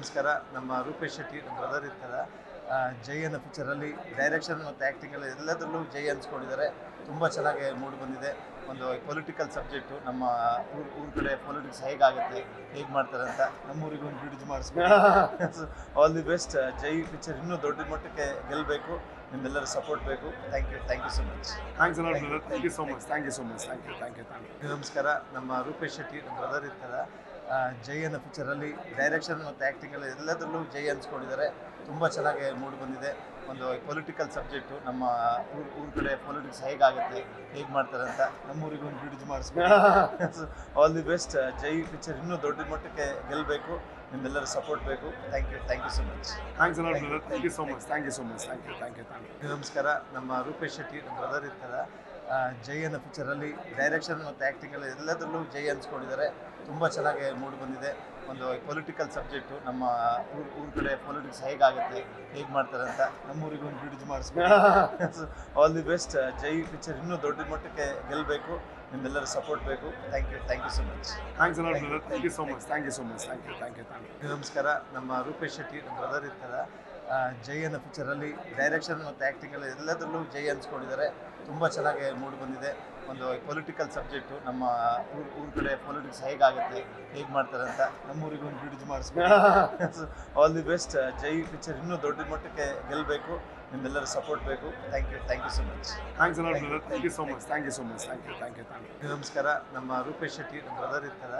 ನಮಸ್ಕಾರ. ನಮ್ಮ ರೂಪೇಶ್ ಶೆಟ್ಟಿ ನಮ್ಮ ಬ್ರದರ್ ಇರ್ತಾರ. ಜೈ ಅನ್ನೋ ಪಿಕ್ಚರಲ್ಲಿ ಡೈರೆಕ್ಷನ್ ಮತ್ತು ಆ್ಯಕ್ಟಿಂಗಲ್ಲಿ ಎಲ್ಲದರಲ್ಲೂ ಜೈ ಅನ್ಸ್ಕೊಂಡಿದ್ದಾರೆ. ತುಂಬ ಚೆನ್ನಾಗಿ ಮೂಡ್ ಬಂದಿದೆ. ಒಂದು ಪೊಲಿಟಿಕಲ್ ಸಬ್ಜೆಕ್ಟು ನಮ್ಮ ಊರ್ ಊರ ಕಡೆ ಪೊಲಿಟಿಕ್ಸ್ ಹೇಗಾಗುತ್ತೆ ಹೇಗೆ ಮಾಡ್ತಾರೆ ಅಂತ ನಮ್ಮೂರಿಗೆ ಒಂದು ಬ್ರಿಡ್ಜ್ ಮಾಡಿಸ್ಬೇಕು all the best Jai picture ಇನ್ನೂ ದೊಡ್ಡ ಮಟ್ಟಕ್ಕೆ ಗೆಲ್ಲಬೇಕು ನಿಮ್ಮೆಲ್ಲರ ಸಪೋರ್ಟ್ ಬೇಕು. Thank you thank you so much thanks thank you so much thank you so much thank you thank you. ನಮಸ್ಕಾರ. ನಮ್ಮ ರೂಪೇಶ್ ಶೆಟ್ಟಿ ನಮ್ಮ ಬ್ರದರ್ ಇರ್ತಾರ. ಜೈ ಅನ್ನೋ ಪಿಕ್ಚರಲ್ಲಿ ಡೈರೆಕ್ಷನ್ ಮತ್ತು ಆ್ಯಕ್ಟಿಂಗಲ್ಲಿ ಎಲ್ಲದರಲ್ಲೂ ಜೈ ಅನ್ಸ್ಕೊಂಡಿದ್ದಾರೆ. ತುಂಬ ಚೆನ್ನಾಗಿ ಮೂಡಿ ಬಂದಿದೆ. ಒಂದು ಪೊಲಿಟಿಕಲ್ ಸಬ್ಜೆಕ್ಟು ನಮ್ಮ ಊರ್ ಊರ ಕಡೆ ಪೊಲಿಟಿಕ್ಸ್ ಹೇಗಾಗುತ್ತೆ ಹೇಗೆ ಮಾಡ್ತಾರೆ ಅಂತ ನಮ್ಮೂರಿಗೆ ಒಂದು ಬ್ರಿಡ್ಜ್ ಮಾಡಿಸ್ಬೇಕು all the best Jai picture ಇನ್ನೂ ದೊಡ್ಡ ಮಟ್ಟಕ್ಕೆ ಗೆಲ್ಲಬೇಕು ನಿಮ್ಮೆಲ್ಲರ ಸಪೋರ್ಟ್ ಬೇಕು. Thank you thank you so much thank you so much thank you you Thank you you thank you. Thank you. ನಮಸ್ಕಾರ. ನಮ್ಮ ರೂಪೇಶ್ ಶೆಟ್ಟಿ ನಮ್ಮ ಬ್ರದರ್ ಇರ್ತಾರ. ಜೈ ಅನ್ನೋ ಪಿಕ್ಚರಲ್ಲಿ ಡೈರೆಕ್ಷನ್ ಮತ್ತು ಆ್ಯಕ್ಟಿಂಗಲ್ಲಿ ಎಲ್ಲದರಲ್ಲೂ ಜೈ ಅನ್ಸ್ಕೊಂಡಿದ್ದಾರೆ. ತುಂಬ ಚೆನ್ನಾಗಿ ಮೂಡಿ ಬಂದಿದೆ. ಒಂದು ಪೊಲಿಟಿಕಲ್ ಸಬ್ಜೆಕ್ಟು ನಮ್ಮ ಊರ್ ಊರ ಕಡೆ ಪೊಲಿಟಿಕ್ಸ್ ಹೇಗಾಗುತ್ತೆ ಹೇಗೆ ಮಾಡ್ತಾರೆ ಅಂತ ನಮ್ಮೂರಿಗೆ ಒಂದು ಬ್ರಿಡ್ಜ್ ಮಾಡಿಸ್ಬೇಕು all the best Jai picture ಇನ್ನೂ ದೊಡ್ಡ ಮಟ್ಟಕ್ಕೆ ಗೆಲ್ಲಬೇಕು ನಿಮ್ಮೆಲ್ಲರ ಸಪೋರ್ಟ್ ಬೇಕು. Thank you thank you so much thank you so much thank you you you so thank you. Thank you. ನಮಸ್ಕಾರ. ನಮ್ಮ ರೂಪೇಶ್ ಶೆಟ್ಟಿ ನಮ್ಮ ಬ್ರದರ್ ಇರ್ತಾರ. ಜೈ ಅನ್ನೋ ಪಿಕ್ಚರಲ್ಲಿ ಡೈರೆಕ್ಷನ್ ಮತ್ತು ಆ್ಯಕ್ಟಿಂಗಲ್ಲಿ ಎಲ್ಲದರಲ್ಲೂ ಜೈ ಅನ್ಸ್ಕೊಂಡಿದ್ದಾರೆ. ತುಂಬ ಚೆನ್ನಾಗಿ ಮೂಡಿ ಬಂದಿದೆ. ಒಂದು ಪೊಲಿಟಿಕಲ್ ಸಬ್ಜೆಕ್ಟು ನಮ್ಮ ಊರ್ ಊರ ಕಡೆ ಪೊಲಿಟಿಕ್ಸ್ ಹೇಗಾಗುತ್ತೆ ಹೇಗೆ ಮಾಡ್ತಾರೆ ಅಂತ ನಮ್ಮೂರಿಗೆ ಒಂದು ಬ್ರಿಡ್ಜ್ ಮಾಡಿಸ್ಬೇಕು all the best Jai picture ಇನ್ನೂ ದೊಡ್ಡ ಮಟ್ಟಕ್ಕೆ ಗೆಲ್ಲಬೇಕು ನಿಮ್ಮೆಲ್ಲರ ಸಪೋರ್ಟ್ ಬೇಕು. Thank you thank you so much thank you so much thank you you Thank you you thank you. Thank you. ನಮಸ್ಕಾರ. ನಮ್ಮ ರೂಪೇಶ್ ಶೆಟ್ಟಿ ನಮ್ಮ ಬ್ರದರ್ ಇರ್ತಾರ.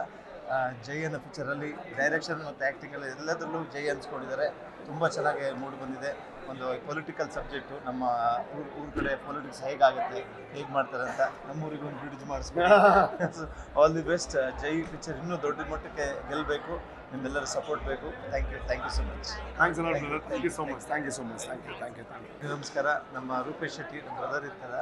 ಜೈ ಅನ್ನೋ ಪಿಕ್ಚರಲ್ಲಿ ಡೈರೆಕ್ಷನ್ ಮತ್ತು ಆ್ಯಕ್ಟಿಂಗಲ್ಲಿ ಎಲ್ಲದರಲ್ಲೂ ಜೈ ಅನ್ಸ್ಕೊಂಡಿದ್ದಾರೆ. ತುಂಬ ಚೆನ್ನಾಗಿ ಮೂಡಿ ಬಂದಿದೆ. ಒಂದು ಪೊಲಿಟಿಕಲ್ ಸಬ್ಜೆಕ್ಟು ನಮ್ಮ ಊರ್ ಊರ ಕಡೆ ಪೊಲಿಟಿಕ್ಸ್ ಹೇಗಾಗುತ್ತೆ ಹೇಗೆ ಮಾಡ್ತಾರೆ ಅಂತ ನಮ್ಮೂರಿಗೆ ಒಂದು ಬ್ರಿಡ್ಜ್ ಮಾಡಿಸ್ಬೇಕು all the best Jai picture ಇನ್ನೂ ದೊಡ್ಡ ಮಟ್ಟಕ್ಕೆ ಗೆಲ್ಲಬೇಕು ನಿಮ್ಮೆಲ್ಲರ ಸಪೋರ್ಟ್ ಬೇಕು. Thank you thank you so much thank you so much thank you you you so thank you. Thank you. ನಮಸ್ಕಾರ. ನಮ್ಮ ರೂಪೇಶ್ ಶೆಟ್ಟಿ ನಮ್ಮ ಬ್ರದರ್ ಇರ್ತಾರ.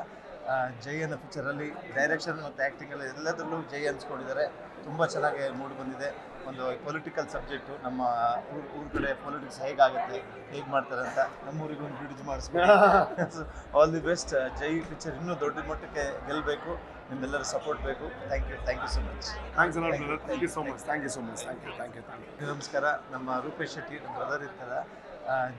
ಜೈ ಅನ್ನೋ ಪಿಕ್ಚರಲ್ಲಿ ಡೈರೆಕ್ಷನ್ ಮತ್ತು ಆ್ಯಕ್ಟಿಂಗಲ್ಲಿ ಎಲ್ಲದರಲ್ಲೂ ಜೈ ಅನ್ಸ್ಕೊಂಡಿದ್ದಾರೆ. ತುಂಬ ಚೆನ್ನಾಗಿ ಮೂಡಿ ಬಂದಿದೆ. ಒಂದು ಪೊಲಿಟಿಕಲ್ ಸಬ್ಜೆಕ್ಟು ನಮ್ಮ ಊರ್ ಊರ ಕಡೆ ಪೊಲಿಟಿಕ್ಸ್ ಹೇಗಾಗುತ್ತೆ ಹೇಗೆ ಮಾಡ್ತಾರೆ ಅಂತ ನಮ್ಮೂರಿಗೆ ಒಂದು ಬ್ರಿಡ್ಜ್ ಮಾಡಿಸ್ಬೇಕು all the best Jai picture ಇನ್ನೂ ದೊಡ್ಡ ಮಟ್ಟಕ್ಕೆ ಗೆಲ್ಲಬೇಕು ನಿಮ್ಮೆಲ್ಲರ ಸಪೋರ್ಟ್ ಬೇಕು. Thank you thank you so much thank you so much thank you you Thank you you thank you. Thank you. ನಮಸ್ಕಾರ. ನಮ್ಮ ರೂಪೇಶ್ ಶೆಟ್ಟಿ ನಮ್ಮ ಬ್ರದರ್ ಇರ್ತಾರ.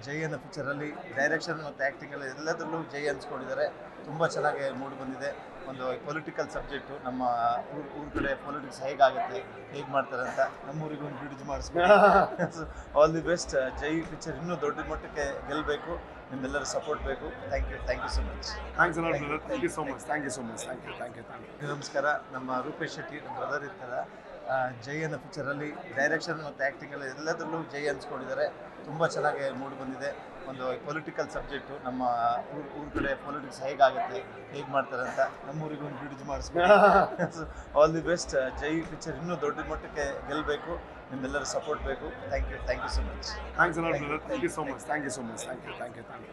ಜೈ ಅನ್ನೋ ಪಿಕ್ಚರಲ್ಲಿ ಡೈರೆಕ್ಷನ್ ಮತ್ತು ಆ್ಯಕ್ಟಿಂಗಲ್ಲಿ ಎಲ್ಲದರಲ್ಲೂ ಜೈ ಅನ್ಸ್ಕೊಂಡಿದ್ದಾರೆ. ತುಂಬ ಚೆನ್ನಾಗಿ ಮೂಡಿ ಬಂದಿದೆ. ಒಂದು ಪೊಲಿಟಿಕಲ್ ಸಬ್ಜೆಕ್ಟು ನಮ್ಮ ಊರ್ ಊರ ಕಡೆ ಪೊಲಿಟಿಕ್ಸ್ ಹೇಗಾಗುತ್ತೆ ಹೇಗೆ ಮಾಡ್ತಾರೆ ಅಂತ ನಮ್ಮೂರಿಗೆ ಒಂದು ಬ್ರಿಡ್ಜ್ ಮಾಡಿಸ್ಬೇಕು all the best Jai picture ಇನ್ನೂ ದೊಡ್ಡ ಮಟ್ಟಕ್ಕೆ ಗೆಲ್ಲಬೇಕು ನಿಮ್ಮೆಲ್ಲರ ಸಪೋರ್ಟ್ ಬೇಕು. Thank you thank you so much thank you so much thank you you Thank you you thank you. ನಮಸ್ಕಾರ. ನಮ್ಮ ರೂಪೇಶ್ ಶೆಟ್ಟಿ ನಮ್ಮ ಬ್ರದರ್ ಇರ್ತಾರ. ಜೈ ಅನ್ನೋ ಪಿಕ್ಚರಲ್ಲಿ ಡೈರೆಕ್ಷನ್ ಮತ್ತು ಆ್ಯಕ್ಟಿಂಗಲ್ಲಿ ಎಲ್ಲದರಲ್ಲೂ ಜೈ ಅನ್ಸ್ಕೊಂಡಿದ್ದಾರೆ. ತುಂಬ ಚೆನ್ನಾಗಿ ಮೂಡಿ ಬಂದಿದೆ. ಒಂದು ಪೊಲಿಟಿಕಲ್ ಸಬ್ಜೆಕ್ಟು ನಮ್ಮ ಊರ್ ಊರ ಕಡೆ ಪೊಲಿಟಿಕ್ಸ್ ಹೇಗಾಗುತ್ತೆ ಹೇಗೆ ಮಾಡ್ತಾರೆ ಅಂತ ನಮ್ಮೂರಿಗೆ ಒಂದು ಬ್ರಿಡ್ಜ್ ಮಾಡಿಸ್ಬೇಕು all the best Jai picture ಇನ್ನೂ ದೊಡ್ಡ ಮಟ್ಟಕ್ಕೆ ಗೆಲ್ಲಬೇಕು ನಿಮ್ಮೆಲ್ಲರ ಸಪೋರ್ಟ್ ಬೇಕು. Thank you thank you so much thank you so much thank you so much thank you thank you thank you.